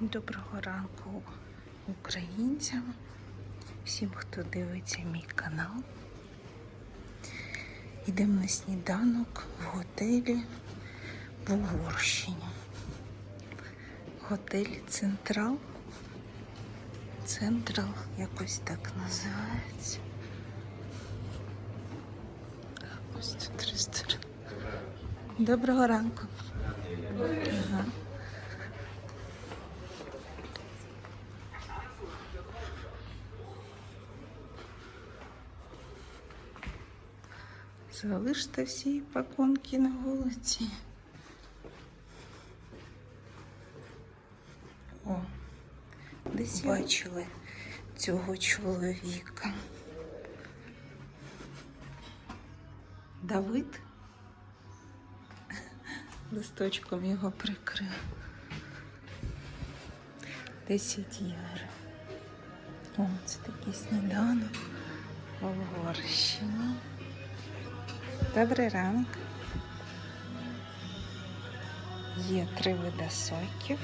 Доброго ранку українцям, всім, хто дивиться мій канал. Йдемо на сніданок в готелі в Угорщині. Готель Централ. Централ якось так називається. Ось тут ресторан. Доброго ранку. Залиште всі пакунки на вулиці. О, десь бачили цього чоловіка. Давид листочком його прикрив. 10 євро. О, це такий сніданок в. Добрий ранок. Є три види соків.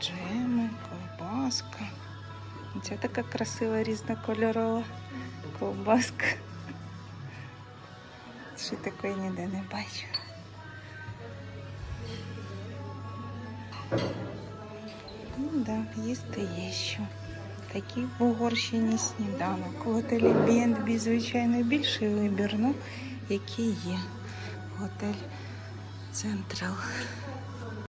Джеми, ковбаска. Це така красива різнокольорова ковбаска. Ще такої ніде не бачу. Ну да, їсти є що. Такий в Угорщині сніданок. В готелі Бендбі звичайно, більший вибір, ну, який є. Готель Централ.